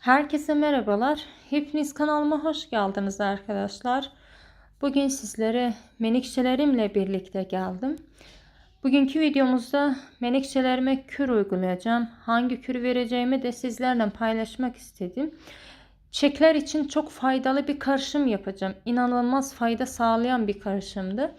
Herkese merhabalar. Hepiniz kanalıma hoş geldiniz arkadaşlar. Bugün sizlere menekşelerimle birlikte geldim. Bugünkü videomuzda menekşelerime kür uygulayacağım. Hangi kür vereceğimi de sizlerle paylaşmak istedim. Çiçekler için çok faydalı bir karışım yapacağım. İnanılmaz fayda sağlayan bir karışımdı.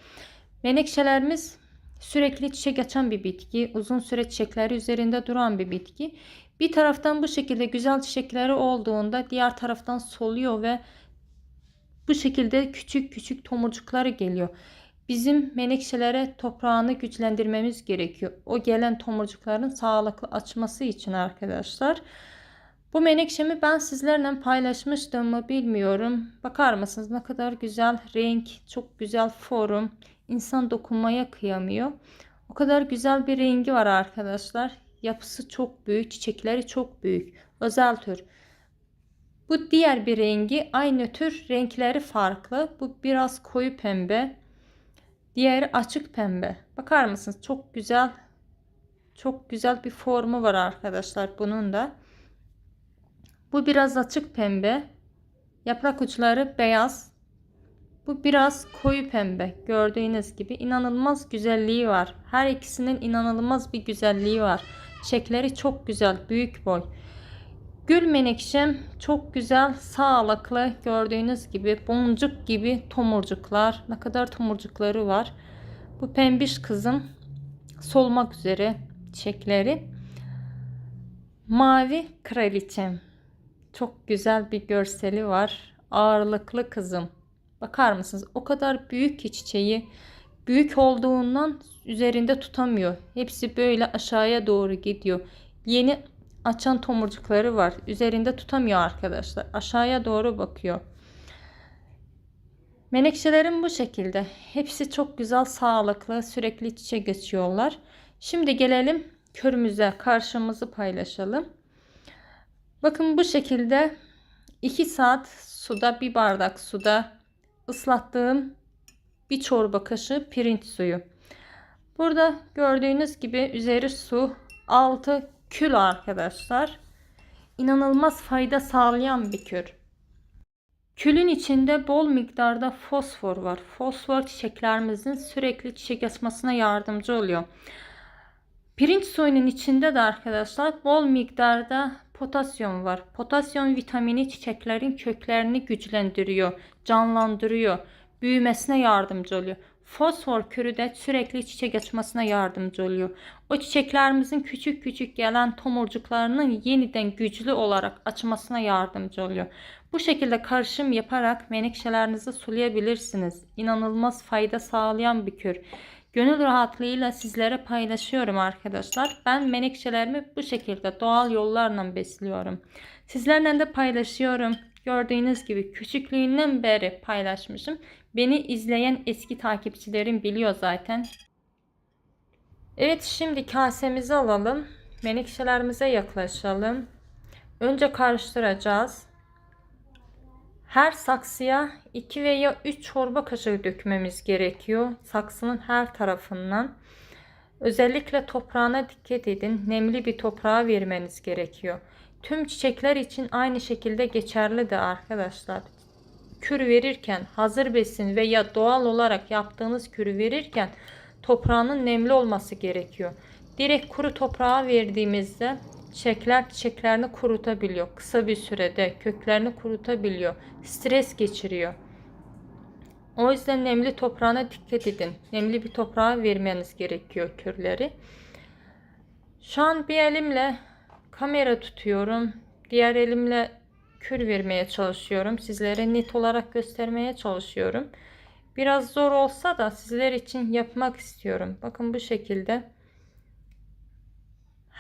Menekşelerimiz sürekli çiçek açan bir bitki. Uzun süre çiçekleri üzerinde duran bir bitki. Bir taraftan bu şekilde güzel çiçekleri olduğunda diğer taraftan soluyor ve bu şekilde küçük küçük tomurcukları geliyor. Bizim menekşelere toprağını güçlendirmemiz gerekiyor. O gelen tomurcukların sağlıklı açması için arkadaşlar. Bu menekşemi ben sizlerle paylaşmıştım mı bilmiyorum. Bakar mısınız ne kadar güzel renk, çok güzel form. İnsan dokunmaya kıyamıyor. O kadar güzel bir rengi var arkadaşlar. Yapısı çok büyük, çiçekleri çok büyük. Özel tür. Bu diğer bir rengi aynı tür renkleri farklı. Bu biraz koyu pembe. Diğeri açık pembe. Bakar mısınız? Çok güzel. Çok güzel bir formu var arkadaşlar bunun da. Bu biraz açık pembe. Yaprak uçları beyaz. Bu biraz koyu pembe. Gördüğünüz gibi inanılmaz güzelliği var. Her ikisinin inanılmaz bir güzelliği var. Çiçekleri çok güzel, büyük boy. Gül menekşem çok güzel, sağlıklı. Gördüğünüz gibi boncuk gibi tomurcuklar. Ne kadar tomurcukları var. Bu pembiş kızım solmak üzere çiçekleri. Mavi kraliçem. Çok güzel bir görseli var. Ağırlıklı kızım. Bakar mısınız? O kadar büyük ki çiçeği. Büyük olduğundan üzerinde tutamıyor. Hepsi böyle aşağıya doğru gidiyor. Yeni açan tomurcukları var. Üzerinde tutamıyor arkadaşlar. Aşağıya doğru bakıyor. Menekşelerim bu şekilde. Hepsi çok güzel, sağlıklı, sürekli çiçek geçiyorlar. Şimdi gelelim körümüze, karşımızı paylaşalım. Bakın bu şekilde 2 saat suda, bir bardak suda ıslattığım bir çorba kaşığı pirinç suyu. Burada gördüğünüz gibi üzeri su, altı kül arkadaşlar. İnanılmaz fayda sağlayan bir kür. Külün içinde bol miktarda fosfor var. Fosfor çiçeklerimizin sürekli çiçek açmasına yardımcı oluyor. Pirinç suyunun içinde de arkadaşlar bol miktarda potasyum var. Potasyum vitamini çiçeklerin köklerini güçlendiriyor, canlandırıyor, büyümesine yardımcı oluyor. Fosfor kürü de sürekli çiçek açmasına yardımcı oluyor. O çiçeklerimizin küçük küçük gelen tomurcuklarının yeniden güçlü olarak açmasına yardımcı oluyor. Bu şekilde karışım yaparak menekşelerinizi sulayabilirsiniz. İnanılmaz fayda sağlayan bir kür. Gönül rahatlığıyla sizlere paylaşıyorum arkadaşlar. Ben menekşelerimi bu şekilde doğal yollarla besliyorum. Sizlerle de paylaşıyorum. Gördüğünüz gibi küçüklüğünden beri paylaşmışım. Beni izleyen eski takipçilerim biliyor zaten. Evet şimdi kasemizi alalım. Menekşelerimize yaklaşalım. Önce karıştıracağız. Her saksıya 2 veya 3 çorba kaşığı dökmemiz gerekiyor. Saksının her tarafından. Özellikle toprağına dikkat edin. Nemli bir toprağa vermeniz gerekiyor. Tüm çiçekler için aynı şekilde geçerli de arkadaşlar. Kür verirken hazır besin veya doğal olarak yaptığınız kürü verirken toprağının nemli olması gerekiyor. Direkt kuru toprağa verdiğimizde çiçekler çiçeklerini kurutabiliyor. Kısa bir sürede köklerini kurutabiliyor. Stres geçiriyor. O yüzden nemli toprağına dikkat edin. Nemli bir toprağa vermeniz gerekiyor kürleri. Şu an bir elimle kamera tutuyorum. Diğer elimle kür vermeye çalışıyorum. Sizlere net olarak göstermeye çalışıyorum. Biraz zor olsa da sizler için yapmak istiyorum. Bakın bu şekilde.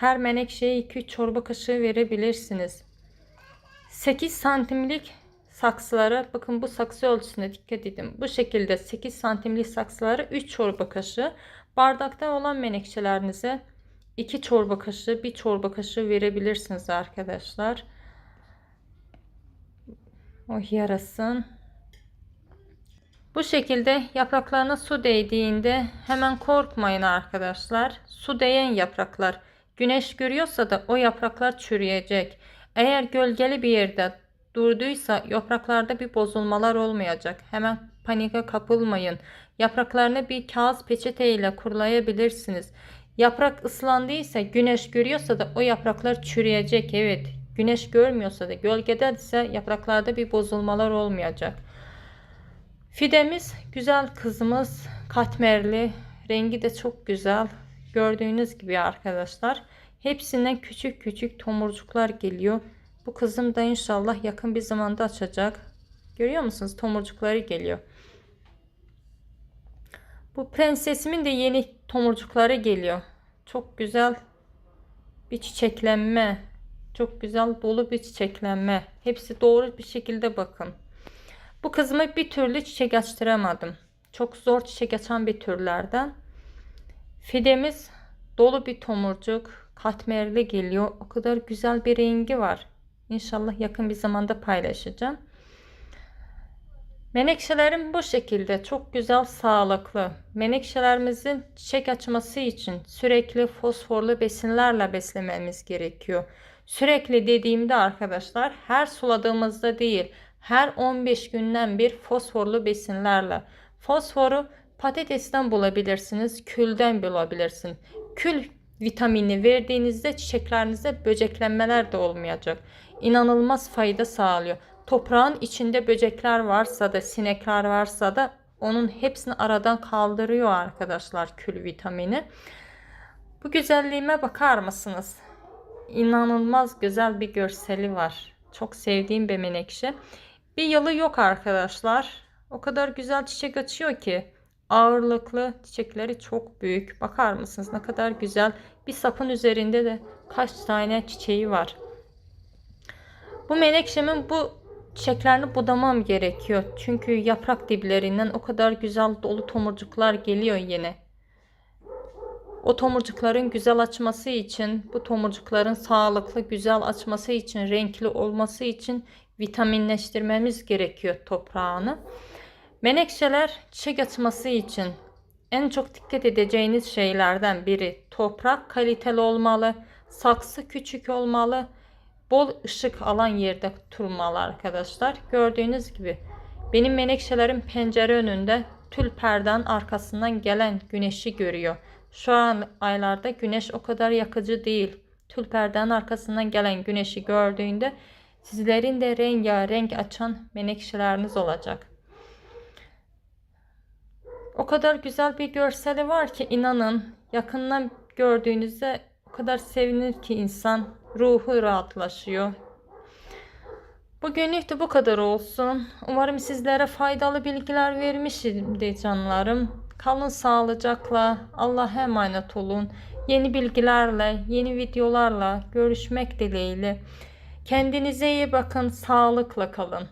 Her menekşeye 2 çorba kaşığı verebilirsiniz. 8 santimlik saksılara bakın bu saksı ölçüsüne dikkat edin. Bu şekilde 8 santimlik saksılara 3 çorba kaşığı bardakta olan menekşelerinize 2 çorba kaşığı, 1 çorba kaşığı verebilirsiniz arkadaşlar. O yarasın. Bu şekilde yapraklarına su değdiğinde hemen korkmayın arkadaşlar. Su değen yapraklar güneş görüyorsa da o yapraklar çürüyecek. Eğer gölgeli bir yerde durduysa yapraklarda bir bozulmalar olmayacak. Hemen panike kapılmayın. Yapraklarını bir kağıt peçete ile kurulayabilirsiniz. Yaprak ıslandıysa, güneş görüyorsa da o yapraklar çürüyecek. Evet, güneş görmüyorsa da gölgede ise yapraklarda bir bozulmalar olmayacak. Fidemiz güzel kızımız, katmerli, rengi de çok güzel. Gördüğünüz gibi arkadaşlar. Hepsinden küçük küçük tomurcuklar geliyor. Bu kızım da inşallah yakın bir zamanda açacak. Görüyor musunuz? Tomurcukları geliyor. Bu prensesimin de yeni tomurcukları geliyor. Çok güzel bir çiçeklenme. Çok güzel dolu bir çiçeklenme. Hepsi doğru bir şekilde bakın. Bu kızımı bir türlü çiçek açtıramadım. Çok zor çiçek açan bir türlerden. Fidemiz dolu bir tomurcuk. Katmerli geliyor. O kadar güzel bir rengi var. İnşallah yakın bir zamanda paylaşacağım. Menekşelerim bu şekilde çok güzel sağlıklı. Menekşelerimizin çiçek açması için sürekli fosforlu besinlerle beslememiz gerekiyor. Sürekli dediğimde arkadaşlar her suladığımızda değil her 15 günden bir fosforlu besinlerle. Fosforu patatesten bulabilirsiniz, külden bulabilirsiniz. Kül vitamini verdiğinizde çiçeklerinizde böceklenmeler de olmayacak. İnanılmaz fayda sağlıyor. Toprağın içinde böcekler varsa da sinekler varsa da onun hepsini aradan kaldırıyor arkadaşlar kül vitamini. Bu güzelliğime bakar mısınız? İnanılmaz güzel bir görseli var. Çok sevdiğim bir menekşe. Bir yılı yok arkadaşlar. O kadar güzel çiçek açıyor ki. Ağırlıklı çiçekleri çok büyük. Bakar mısınız ne kadar güzel. Bir sapın üzerinde de kaç tane çiçeği var. Bu menekşemin bu çiçeklerini budamam gerekiyor. Çünkü yaprak diplerinden o kadar güzel dolu tomurcuklar geliyor yine. O tomurcukların güzel açması için, bu tomurcukların sağlıklı güzel açması için, renkli olması için vitaminleştirmemiz gerekiyor toprağını. Menekşeler çiçek açması için en çok dikkat edeceğiniz şeylerden biri toprak kaliteli olmalı, saksı küçük olmalı, bol ışık alan yerde turmalı arkadaşlar. Gördüğünüz gibi benim menekşelerim pencere önünde tül perden arkasından gelen güneşi görüyor. Şu an aylarda güneş o kadar yakıcı değil. Tül perdenin arkasından gelen güneşi gördüğünde sizlerin de rengarenk açan menekşeleriniz olacak. O kadar güzel bir görseli var ki inanın yakından gördüğünüzde o kadar sevinir ki insan ruhu rahatlaşıyor. Bugünlük de bu kadar olsun. Umarım sizlere faydalı bilgiler vermişimdir canlarım. Kalın sağlıcakla. Allah'a emanet olun. Yeni bilgilerle, yeni videolarla görüşmek dileğiyle. Kendinize iyi bakın, sağlıkla kalın.